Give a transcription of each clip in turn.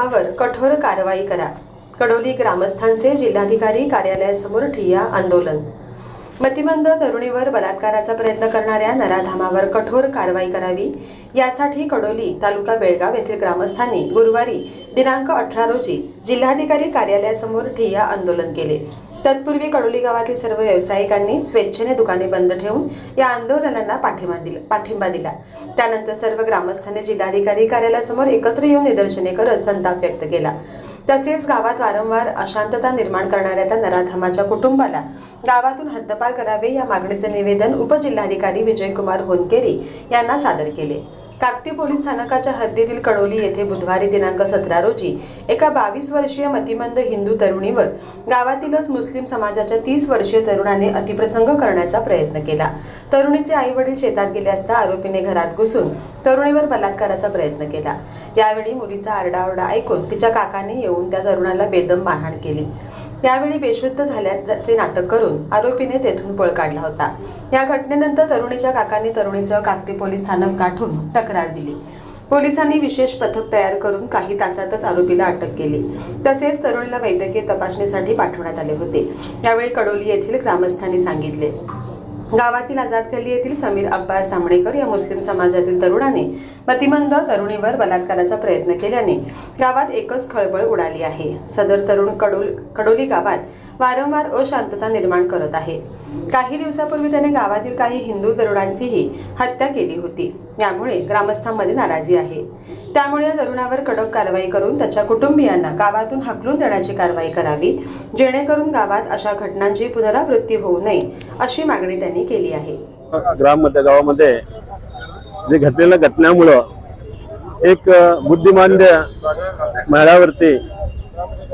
कामावर कठोर कारवाई करा. कडोली ग्रामस्थांचे जिल्हाधिकारी कार्यालयासमोर ठिय्या आंदोलन. मतिमंद तरुणीवर बलात्काराचा प्रयत्न करणाऱ्या नराधामावर कठोर कारवाई करावी. यासाठी कडोली तालुका बेळगाव येथील ग्रामस्थांनी गुरुवारी दिनांक अठरा रोजी जिल्हाधिकारी कार्यालयासमोर ठिय्या आंदोलन केले. तत्पूर्वी कडोली गावातील सर्व व्यावसायिकांनी स्वेच्छेने दुकाने बंद ठेवून या आंदोलनाला पाठिंबा दिला पाठिंबा दिला. त्यानंतर सर्व ग्रामस्थांनी जिल्हाधिकारी कार्यालयासमोर एकत्र येऊन निदर्शने करत संताप व्यक्त केला. तसेच गावात वारंवार अशांतता निर्माण करणाऱ्या त्या नराधमाच्या कुटुंबाला गावातून हद्दपार करावे या मागणीचे निवेदन उपजिल्हाधिकारी विजयकुमार होनकेरी यांना सादर केले. काकती पोलीस स्थानकाच्या हद्दीतील कडोली येथे बुधवारी दिनांक सतरा रोजी एका बावीस वर्षीय मतिमंद हिंदू तरुणीवर गावातीलच मुस्लिम समाजाच्या तीस वर्षीय तरुणाने अतिप्रसंग करण्याचा प्रयत्न केला. तरुणीचे आई वडील शेतात गेले असता आरोपीने घरात घुसून तरुणीवर बलात्काराचा प्रयत्न केला. यावेळी मुलीचा आरडाओरडा ऐकून तिच्या काकाने येऊन त्या तरुणाला बेदम मारहाण केली. त्यावेळी बेशुद्ध झाल्याचे नाटक करून आरोपीने तेथून पळ काढला होता. या घटनेनंतर तरुणीच्या काकांनी तरुणीसह काकती पोलीस स्थानक गाठून तक्रार तक्रार दिली. पोलिसांनी विशेष पथक तयार करून काही तासातच आरोपीला अटक केली. तसेच तरुणीला वैद्यकीय तपासणीसाठी पाठवण्यात आले होते. यावेळी कडोली येथील ग्रामस्थांनी सांगितले. गावातील आझाद गल्ली येथील समीर अब्बास तांबणेकर या मुस्लिम समाजातील तरुणाने मतिमंद तरुणीवर बलात्काराचा प्रयत्न केल्याने गावात एकच खळबळ उडाली आहे. सदर तरुण कडोल कडोली गावात वारंवार अशांतता निर्माण करत आहे. काही दिवसापूर्वी त्याने गावातील काही हिंदू तरुणांचीही हत्या केली होती. यामुळे ग्रामस्थांमध्ये नाराजी आहे. त्यामुळे या तरुणावर कडक कारवाई करून त्याच्या कुटुंबियांना गावातून हाकलून देण्याची कारवाई करावी जेणेकरून गावात अशा घटनांची पुनरावृत्ती होऊ नये अशी मागणी त्यांनी केली आहे. ग्राममध्ये गावामध्ये जे घटलेल्या घटनेमुळं एक बुद्धिमान्य महिलावरती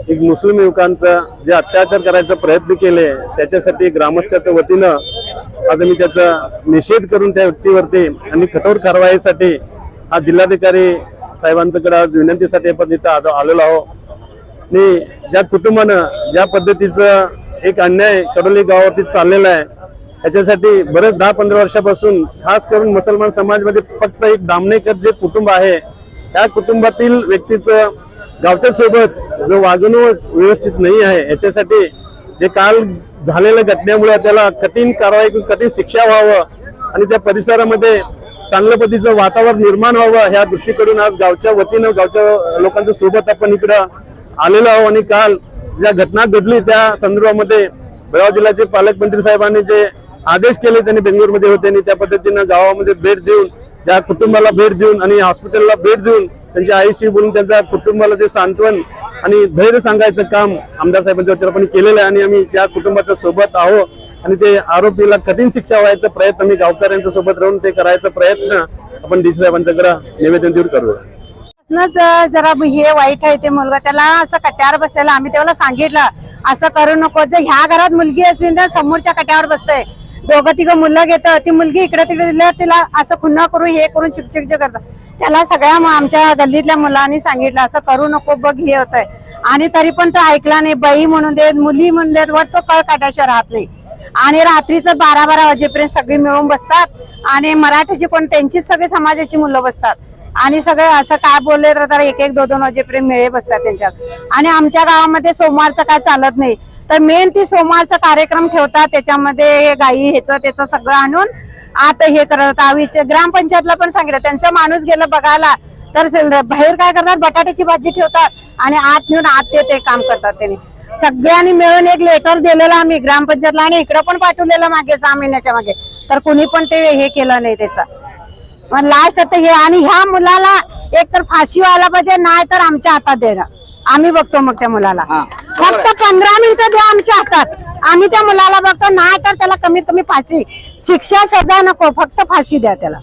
एक मुस्लिम युवकांचा जे अत्याचार करायचा प्रयत्न केले त्याच्यासाठी ग्रामस्थाच्या वतीनं आज मी त्याचा निषेध करून त्या व्यक्तीवरती आणि कठोर कारवाईसाठी हा जिल्हाधिकारी साहेबांच्याकडे आज विनंतीसाठी आपण इथं आलेलो आहोत. आणि ज्या कुटुंबानं ज्या पद्धतीचं एक अन्याय कडोली गावावरती चाललेला आहे त्याच्यासाठी बरेच दहा पंधरा वर्षापासून खास करून मुसलमान समाजमध्ये फक्त एक दामणेकर जे कुटुंब आहे त्या कुटुंबातील व्यक्तीचं गावच्या सोबत जो वागणूक व्यवस्थित नाही आहे याच्यासाठी जे काल झालेल्या घटनेमुळे त्याला कठीण कारवाई करून कठीण शिक्षा व्हावं आणि त्या परिसरामध्ये चांगल्या पद्धतीचं वातावरण निर्माण व्हावं ह्या दृष्टीकडून आज गावच्या वतीनं गावच्या लोकांच्या सोबत आपण इकडं आलेलो आहोत आणि काल ज्या घटना घडली त्या संदर्भामध्ये बेळगाव जिल्ह्याचे पालकमंत्री साहेबांनी जे आदेश केले त्यांनी बेंगलोरमध्ये होते आणि त्या पद्धतीनं गावामध्ये भेट देऊन त्या कुटुंबाला भेट देऊन आणि हॉस्पिटलला भेट देऊन त्यांच्या आईशी बोलून त्यांच्या कुटुंबाला जे सांत्वन आणि धैर्य सांगायचं काम आमदार साहेबांच्या वतीनं आपण केलेलं आहे आणि आम्ही त्या कुटुंबाच्या सोबत आहोत. आणि ते आरोपीला कठीण शिक्षा व्हायचा प्रयत्न आम्ही गावकऱ्यांच्या सोबत राहून ते करायचा प्रयत्न आपण डी सी साहेबांच्याकडे निवेदन देऊन करू जरा हे वाईट आहे ते मुलगा त्याला असं कट्ट्यावर बसायला आम्ही त्याला सांगितलं असं करू नको जर ह्या घरात मुलगी असली तर समोरच्या कट्यावर बसतंय. दोघं तिघं मुलं घेतं ती मुलगी इकडे तिकडे दिल्या तिला असं खुन्हा करू हे करून चिकचिक करतात त्याला सगळ्या आमच्या गल्लीतल्या मुलांनी सांगितलं असं करू नको बघ हे होतंय. आणि तरी पण तो ऐकला नाही बाई म्हणून देत मुली म्हणून देत वर तो कळ राहत नाही. आणि रात्रीचं बारा बारा वाजेपर्यंत सगळी मिळून बसतात आणि मराठीची कोण त्यांचीच सगळी समाजाची मुलं बसतात. आणि सगळे असं काय बोलले तर एक एक दोन दोन वाजेपर्यंत मेळे बसतात त्यांच्यात. आणि आमच्या गावामध्ये सोमवारचं काय चालत नाही. तर मेन ती सोमवारचा कार्यक्रम ठेवतात त्याच्यामध्ये गाई ह्याचं त्याचं सगळं आणून आता हे करत आवीचे ग्रामपंचायतला पण सांगितलं. त्यांचा माणूस गेलं बघायला. तर बाहेर काय करतात? बटाट्याची भाजी ठेवतात आणि आत नेऊन आत ते काम करतात त्यांनी. सगळ्यांनी मिळून एक लेटर दिलेलं आम्ही ग्रामपंचायतला आणि इकडं पण पाठवलेलं मागे सहा महिन्याच्या मागे. तर कुणी पण ते हे केलं नाही त्याचं. लास्ट आता हे आणि ह्या मुलाला एक तर फाशी व्हायला पाहिजे नाही तर आमच्या हातात देणार आम्ही बघतो मग त्या मुलाला. फक्त पंधरा मिनिटं द्या आमच्या हातात. आम्ही त्या मुलाला बघतो नाही तर त्याला कमीत कमी फाशी. शिक्षा सजा नको फक्त फाशी द्या त्याला.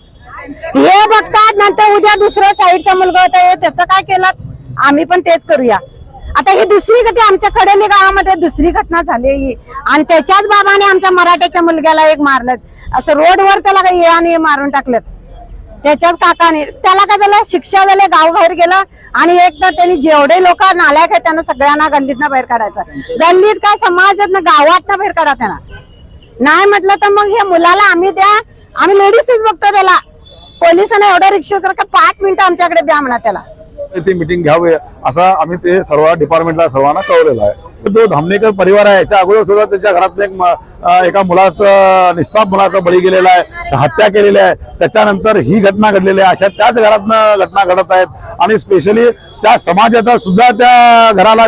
हे बघतात नंतर उद्या दुसऱ्या साईडचा मुलगा होता त्याचं काय केलं? आम्ही पण तेच करूया. आता ही दुसरी गती आमच्या खडेली गावामध्ये दुसरी घटना झाली ही. आणि त्याच्याच बाबाने आमच्या मराठ्याच्या मुलग्याला एक मारलं. असं रोडवर त्याला काही ये आणि मारून टाकलं. त्याच्याच काकाने त्याला काय झालं? शिक्षा झाली गाव बाहेर गेलं. आणि एक तर त्यांनी जेवढे लोक नालायक आहेत त्यांना सगळ्यांना गल्लीतनं बाहेर काढायचं. गल्लीत काय समाजात गावात बाहेर काढा त्यांना. नाही म्हटलं तर मग हे मुलाला आम्ही द्या. आम्ही लेडीजच बघतो त्याला. पोलिसांना एवढा रिक्षा कर पाच मिनिटं आमच्याकडे द्या म्हणा त्याला. ती मिटिंग घ्यावी. असं आम्ही ते सर्व डिपार्टमेंटला सर्वांना कळवलेलं आहे. जो धामणेकर परिवार आहे. याच्या अगोदर सुद्धा त्याच्या घरात एक एका मुलाचं निष्पाप मुलाचा बळी गेलेला आहे. हत्या केलेली आहे. त्याच्यानंतर ही घटना घडलेली आहे. अशा त्याच घरातनं घटना घडत आहेत. आणि स्पेशली त्या समाजाचा सुद्धा त्या घराला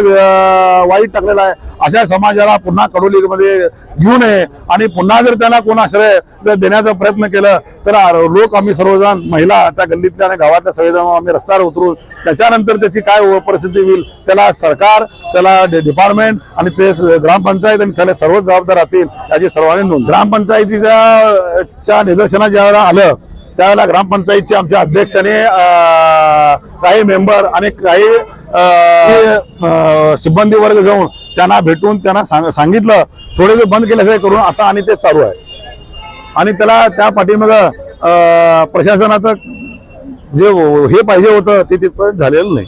वाईट टाकलेला आहे. अशा समाजाला पुन्हा कडोलीमध्ये घेऊ नये. आणि पुन्हा जर त्यांना कोण आश्रय जर देण्याचा प्रयत्न केलं तर लोक आम्ही सर्वजण महिला त्या गल्लीतल्या आणि गावातल्या सगळेजण आम्ही रस्त्यावर उतरून त्याच्यानंतर त्याची काय परिस्थिती होईल त्याला सरकार त्याला डिपार्टमेंट गव्हर्नमेंट आणि ते ग्रामपंचायत आणि त्याला सर्वच जबाबदार राहतील याची सर्वांनी नोंद. ग्रामपंचायतीच्या च्या निदर्शनात ज्यावेळेला आलं त्यावेळेला ग्रामपंचायतचे आमच्या अध्यक्षाने काही मेंबर आणि काही अं, सिब्बंदी वर्ग जाऊन त्यांना भेटून त्यांना सांग- सांगितलं. थोडे जे बंद केल्याचं करून आता आणि ते चालू आहे. आणि त्याला त्या पाठीमाग प्रशासनाचं जे हे पाहिजे होतं ते तिथपर्यंत झालेलं नाही.